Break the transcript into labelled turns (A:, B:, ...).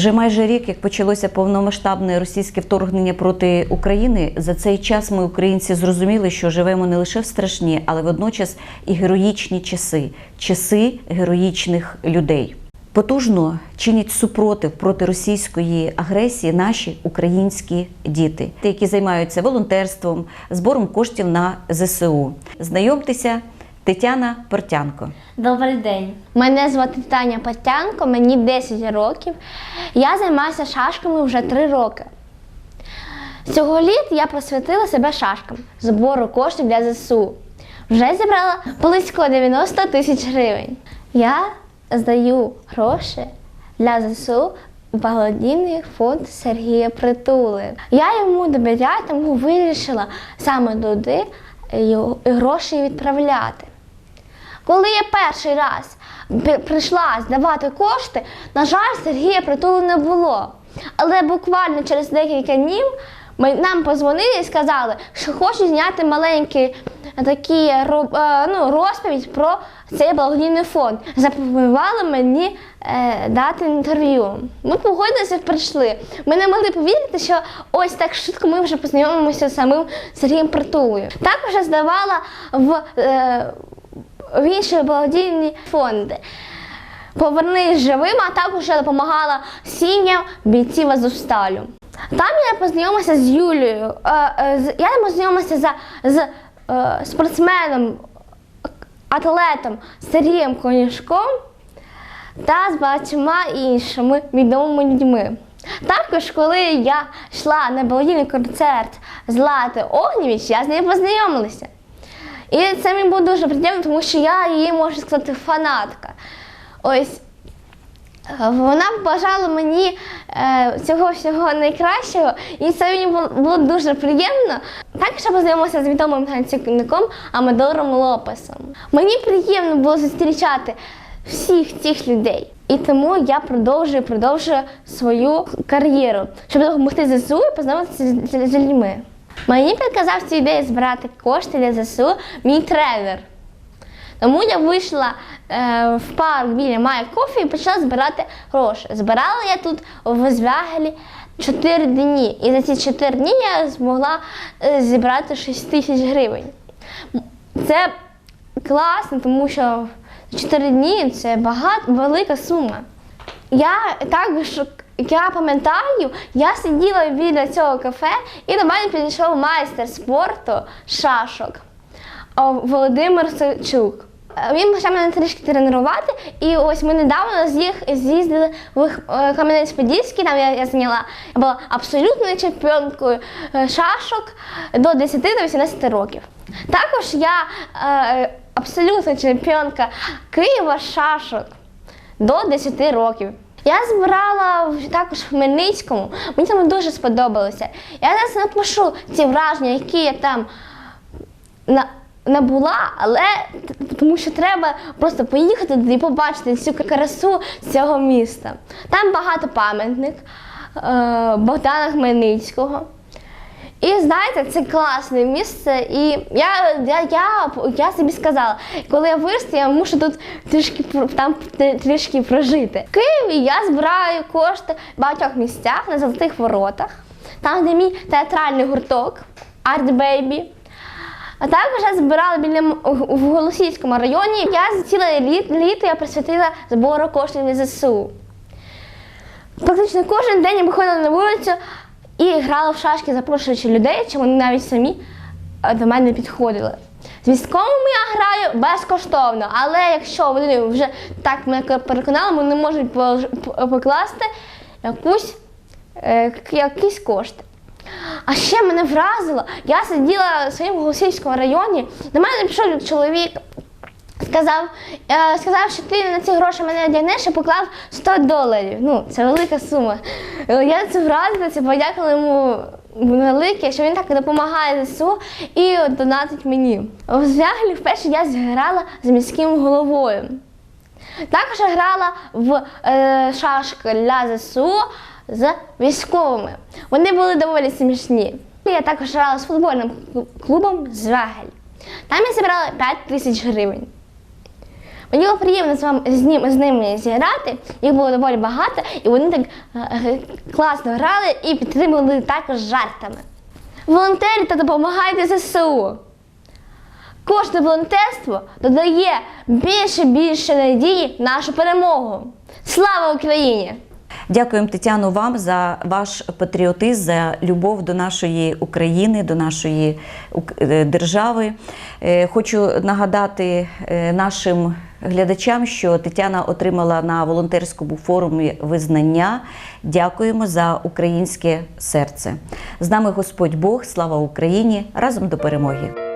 A: Вже майже рік, як почалося повномасштабне російське вторгнення проти України, за цей час ми, українці, зрозуміли, що живемо не лише в страшні, але водночас і героїчні часи часи героїчних людей. Потужно чинять супротив проти російської агресії наші українські діти, які займаються волонтерством, збором коштів на ЗСУ. Знайомтеся, Тетяна Портянко.
B: Добрий день. Мене звати Таня Патянко, мені 10 років. Я займаюся шашками вже 3 роки. Цього літ я присвятила себе шашкам збору коштів для ЗСУ. Вже зібрала близько 90 тисяч гривень. Я здаю гроші для ЗСУ в благодійний фонд Сергія Притули. Я йому довіряю, тому вирішила саме туди гроші відправляти. Коли я перший раз прийшла здавати кошти, на жаль, Сергія притулу не було. Але буквально через декілька днів нам позвонили і сказали, що хочуть зняти маленький такі е, ну, розповідь про цей благодійний фонд. Запропонували мені е, дати інтерв'ю. Ми погодилися прийшли. Ми не могли повірити, що ось так швидко ми вже познайомимося з самим Сергієм Притулою. Також здавала в. Е, в інші благодійні фонди. Повернись живим, а також я допомагала сім'ям бійців Азовсталю. Там я познайомилася з Юлією. Е, е, з- Я познайомилася за, з е, спортсменом, атлетом Сергієм Конюшком та з багатьма іншими відомими людьми. Також, коли я йшла на благодійний концерт Злати Огнєвіч, я з нею познайомилася. І це мені було дуже приємно, тому що я її, можна сказати, фанатка. Ось е, вона бажала мені е, цього всього найкращого, і це мені було, дуже приємно. Також я познайомилася з відомим танцівником Амадором Лопесом. Мені приємно було зустрічати всіх цих людей. І тому я продовжую продовжую свою кар'єру, щоб допомогти ЗСУ і познайомитися з людьми. Мені підказав цю ідею збирати кошти для ЗСУ мій тренер. Тому я вийшла е, в парк біля Має кофі і почала збирати гроші. Збирала я тут в Звягелі 4 дні. І за ці 4 дні я змогла е, зібрати 6 тисяч гривень. Це класно, тому що 4 дні це багато, велика сума. Я також я пам'ятаю, я сиділа біля цього кафе, і до мене підійшов майстер спорту шашок Володимир Сачук. Е, Він почав мене трішки тренувати, і ось ми недавно з'їздили в е, Кам'янець-Подільський, там я, я зайняла, я була абсолютною чемпіонкою е, шашок до 10 до 18 років. Також я е, абсолютна чемпіонка Києва шашок до 10 років. Я збирала також в Хмельницькому, мені там дуже сподобалося. Я зараз напишу ці враження, які я там на, набула, але тому що треба просто поїхати туди і побачити цю красу цього міста. Там багато пам'ятник е, Богдана Хмельницького. І знаєте, це класне місце. І я, я, я, я собі сказала, коли я виросту, я мушу тут трішки там трішки прожити. В Києві я збираю кошти в багатьох місцях на золотих воротах, там, де мій театральний гурток Art Baby. А також я збирала біля в Голосівському районі. Я ціле літ, літо я присвятила збору коштів для ЗСУ. Практично кожен день я виходила на вулицю і грала в шашки, запрошуючи людей, чи вони навіть самі е, до мене підходили. З військовими я граю безкоштовно, але якщо вони вже так мене переконали, вони можуть покласти якусь, е, якісь кошти. А ще мене вразило, я сиділа в своєму Голосівському районі, до мене пішов чоловік, сказав, е, сказав, що ти на ці гроші мене одягнеш і поклав 100 доларів. Ну, це велика сума. Я це подякувала йому велике, що він так допомагає ЗСУ і донатить мені. В Звяглі вперше я зіграла з міським головою. Також грала в е, шашки для ЗСУ з військовими. Вони були доволі смішні. Я також грала з футбольним клубом Звягель. Там я зібрала 5 тисяч гривень. Мені було приємно з вами з, ним, з ними зіграти. Їх було доволі багато, і вони так е, е, класно грали і підтримували також жартами. Волонтерите та допомагайте ЗСУ. Кожне волонтерство додає більше більше надії нашу перемогу. Слава Україні!
A: Дякуємо, Тетяно, вам за ваш патріотизм, за любов до нашої України, до нашої е, держави. Хочу нагадати нашим глядачам, що Тетяна отримала на волонтерському форумі визнання. Дякуємо за українське серце. З нами Господь Бог, слава Україні! Разом до перемоги!